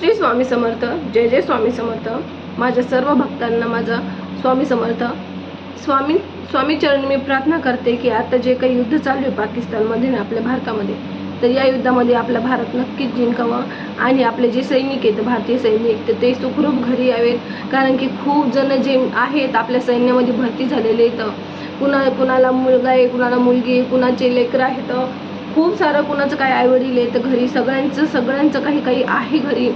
श्री स्वामी समर्थ जय जय स्वामी समर्थ. माझ्या सर्व भक्तांना माझा स्वामी समर्थ. स्वामी स्वामी चरणी मी प्रार्थना करते की आता जे काही युद्ध चालू आहे पाकिस्तानमध्ये आणि आपल्या भारतामध्ये तर या युद्धामध्ये आपला भारत नक्कीच जिंकावा आणि आपले जे सैनिक आहेत भारतीय सैनिक तर ते सुखरूप घरी यावेत. कारण की खूप जण जे आहेत आपल्या सैन्यामध्ये भरती झालेले आहेत. कुणा कुणाला मुलगा आहे कुणाला मुलगी आहे कुणाचे लेकरं आहेत खूप सारं कुणाचं काय आईवडील आहे तर घरी सगळ्यांचं सगळ्यांचं काही काही आहे घरी.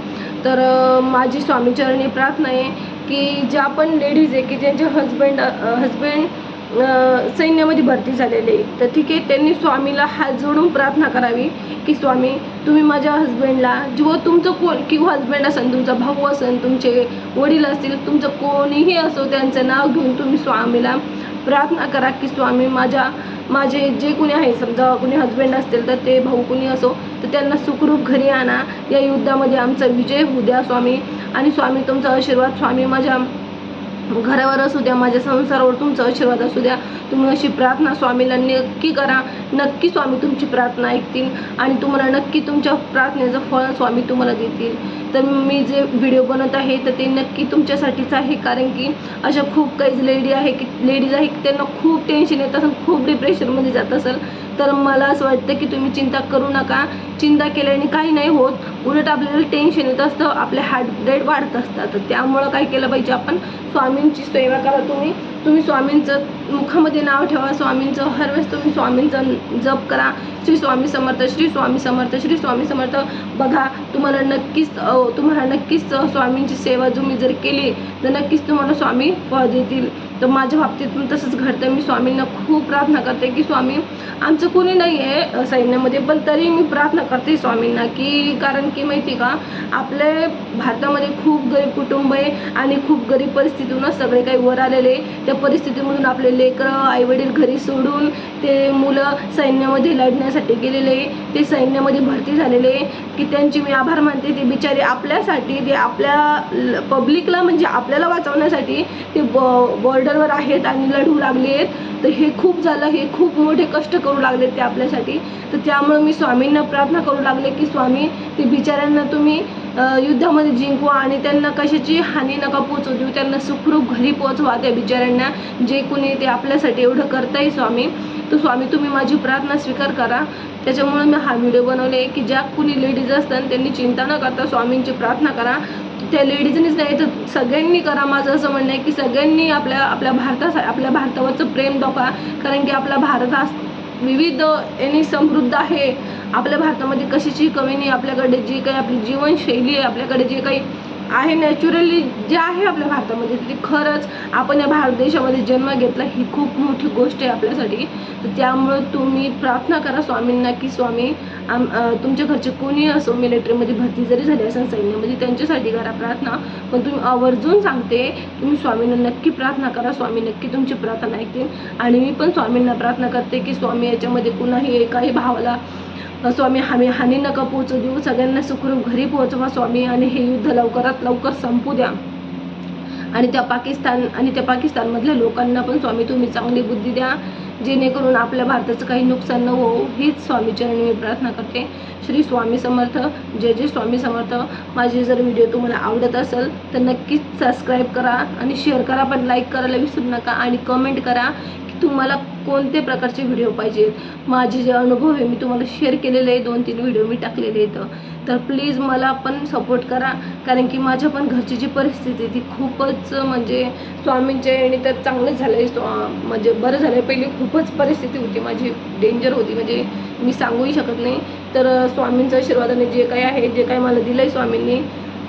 तर माझी स्वामीचरणी प्रार्थना आहे की ज्या पण लेडीज आहे की ज्यांचे हजबंड हजबंड सैन्यामध्ये भरती झालेले आहे तर ठीक आहे त्यांनी स्वामीला हात जोडून प्रार्थना करावी की स्वामी तुम्ही माझ्या हजबंडला जो तुमचं कोण किंवा हजबंड असेल तुमचा भाऊ असेल तुमचे वडील असतील तुमचं कोणीही असो त्यांचं नाव घेऊन तुम्ही स्वामीला प्रार्थना करा की स्वामी माझ्या माझे जे कुणी आहे समजा कुणी हजबंड असतील तर ते भाऊ कुणी असो तर त्यांना सुखरूप घरी आणा. या युद्धामध्ये आमचा विजय होऊ द्या स्वामी. आणि स्वामी तुमचा आशीर्वाद स्वामी माझ्या घरावर असू द्या माझ्या संसारावर तुमचा आशीर्वाद असू द्या तुम्ही अशी प्रार्थना स्वामीला नक्की करा. नक्की स्वामी तुमची प्रार्थना ऐकतील आणि तुम्हाला नक्की तुमच्या प्रार्थनेचं फळ स्वामी तुम्हाला देतील. तर मी जे व्हिडिओ बनवत आहे तर ते नक्की तुमच्यासाठीच आहे. कारण की अशा खूप काही लेडी आहे की लेडीज आहे की त्यांना खूप टेन्शन येत असेल खूप डिप्रेशनमध्ये जात असेल. तर मला असं वाटतं की तुम्ही चिंता करू नका. चिंता केल्याने काही नाही होत. उलट आपल्याला टेन्शन येत असतं आपले हार्ट रेट वाढत असतात. तर त्यामुळं काय केलं पाहिजे आपण? स्वामींची सेवा करा तुम्ही. तुम्ही स्वामींचं मुखामध्ये नाव ठेवा स्वामींचं हर वेळेस तुम्ही स्वामींचं जप करा. श्री स्वामी समर्थ श्री स्वामी समर्थ श्री स्वामी समर्थ. बघा तुम्हाला नक्कीच तुम्हाला नक्कीच स्वामींची सेवा तुम्ही जर केली तर नक्कीच तुम्हाला स्वामी फळ देतील. तर माझ्या बाबतीत पण तसंच घडतं. मी स्वामींना खूप प्रार्थना करते की स्वामी आमचं कोणी नाही आहे सैन्यामध्ये पण तरी मी प्रार्थना करते स्वामींना की कारण की माहिती का आपले भारतामध्ये खूप गरीब कुटुंब आहे आणि खूप गरीब परिस्थितीतूनच सगळे काही वर आलेले त्या परिस्थितीमधून आपले लेकरं आईवडील घरी सोडून ते मुलं सैन्यामध्ये लढण्यासाठी गेलेले ते सैन्यामध्ये भरती झालेले की त्यांची मी आभार मानते. ते बिचारे आपल्यासाठी ते आपल्या पब्लिकला म्हणजे आपल्याला वाचवण्यासाठी ते बॉर्डरवर आहेत आणि लढू लागले आहेत तर हे खूप झालं हे खूप मोठे कष्ट करू लागले ते आपल्यासाठी. तर त्यामुळं मी स्वामींना प्रार्थना करू लागले की स्वामी ते बिचाऱ्यांना तुम्ही युद्धामध्ये जिंकवा आणि त्यांना कशाची हानी नका पोचू देऊ. त्यांना सुखरूप घरी पोचवा त्या बिचाऱ्यांना. जे कुणी ते आपल्यासाठी एवढं करताय स्वामी तर स्वामी तुम्ही माझी प्रार्थना स्वीकार करा. त्याच्यामुळे मी हा व्हिडिओ बनवले की ज्या कुणी लेडीज असतात त्यांनी चिंता न करता स्वामींची प्रार्थना करा. त्या लेडीजनीच नाही तर सगळ्यांनी करा माझं असं म्हणणं आहे की सगळ्यांनी आपल्या आपल्या भारतासाठी आपल्या भारतावरचं प्रेम दाखवा कारण की आपला भारत हा विविध यांनी समृद्ध आहे. आपल्या भारतामध्ये कशाची कमी नाही. आपल्याकडे जी काही आपली जीवनशैली आहे आपल्याकडे जे काही आहे नॅचरली जे आहे आपल्या भारतामध्ये ते खरंच आपण या भारत देशामध्ये जन्म घेतला ही खूप मोठी गोष्ट आहे आपल्यासाठी. तर त्यामुळं तुम्ही प्रार्थना करा स्वामींना की स्वामी आम तुमच्या घरचे कोणी असो मिलिटरीमध्ये भरती जरी झाली असेल सैन्यामध्ये त्यांच्यासाठी करा प्रार्थना. पण तुम्ही आवर्जून सांगते तुम्ही स्वामींना नक्की प्रार्थना करा स्वामी नक्की तुमची प्रार्थना ऐकतील. आणि मी पण स्वामींना प्रार्थना करते की स्वामी याच्यामध्ये कुणाही एकाही भावाला स्वामी हानी हानी नका पोहोचू देऊ. सगळ्यांना सुखरूप घरी पोहोचवा स्वामी आणि हे युद्ध लवकरात लवकर संपू द्या. आणि त्या पाकिस्तान आणि त्या पाकिस्तानमधल्या लोकांना पण स्वामी तुम्ही चांगली बुद्धी द्या. जेणेकरून आपल्या भारताचं काही नुकसान न हो हीच स्वामीचरणी मी प्रार्थना करते. श्री स्वामी समर्थ. जय जय स्वामी समर्थ. माझे जर व्हिडिओ तुम्हाला आवडत असेल तर नक्कीच सबस्क्राईब करा आणि शेअर करा. पण लाईक करायला विसरू नका आणि कमेंट करा. तुम्हाला कोणते प्रकारचे व्हिडिओ पाहिजेत माझे जे अनुभव आहे मी तुम्हाला शेअर केलेले आहे दोन तीन व्हिडिओ मी टाकलेले आहेत. तर प्लीज मला पण सपोर्ट करा. कारण की माझ्या पण घरची जी परिस्थिती आहे ती खूपच म्हणजे स्वामींच्या याने तर चांगलंच झालं. आहे म्हणजे बरं झालं पहिली खूपच परिस्थिती होती. माझी डेंजर होती. म्हणजे मी सांगूही शकत नाही. तर स्वामींच्या आशीर्वादाने जे काही आहे जे काही मला दिलं आहे स्वामींनी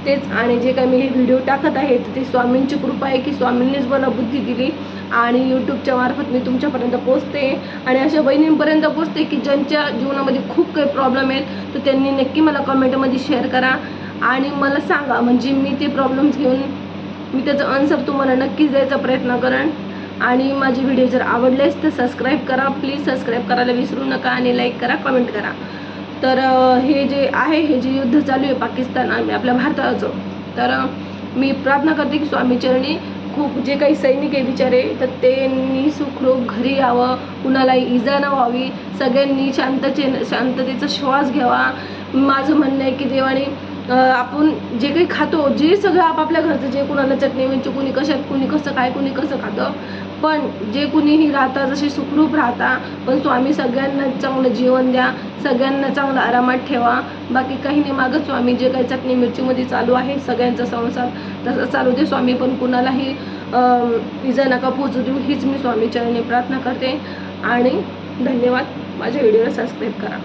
तेच. आणि जे काही मी हे व्हिडिओ टाकत आहे तर ते स्वामींची कृपा आहे की स्वामींनीच मला बुद्धी दिली. आणि यूट्यूबच्या मार्फत मी तुमच्यापर्यंत पोचते आणि अशा बहिणींपर्यंत पोचते की ज्यांच्या जीवनामध्ये खूप काही प्रॉब्लेम आहेत तर त्यांनी नक्की मला कमेंटमध्ये शेअर करा. आणि मला सांगा म्हणजे मी ते प्रॉब्लेम्स घेऊन मी त्याचं आन्सर तुम्हाला नक्कीच द्यायचा प्रयत्न करेन. आणि माझे व्हिडिओ जर आवडलेच तर सबस्क्राईब करा. प्लीज सबस्क्राईब करायला विसरू नका आणि लाईक करा कमेंट करा. तर हे जे आहे हे जे युद्ध चालू आहे पाकिस्तान आणि आपल्या भारताचं तर मी प्रार्थना करते की स्वामी चरणी खूप जे काही सैनिक आहे बिचारे तर त्यांनी सुखरूप घरी यावं कुणाला इजा न व्हावी. सगळ्यांनी शांतचे शांततेचा श्वास घ्यावा. माझं म्हणणं आहे की देवाने आपण जे काही खातो जे सगळं आपापल्या घरचं जे कुणाला चटणी मिरची कुणी कशात कुणी कसं काय कुणी कसं खातं पण जे कुणीही राहता जसे सुखरूप राहता पण स्वामी सगळ्यांना चांगलं जीवन द्या सगळ्यांना चांगलं आरामात ठेवा. बाकी काही नाही मागं स्वामी जे काही चटणी मिरचीमध्ये चालू आहे सगळ्यांचा संसार तसं चालू दे. स्वामी पण कुणालाही इजा नका पोचू देऊ हीच मी स्वामी चरणी प्रार्थना करते. आणि धन्यवाद. माझ्या व्हिडिओला सबस्क्राईब करा.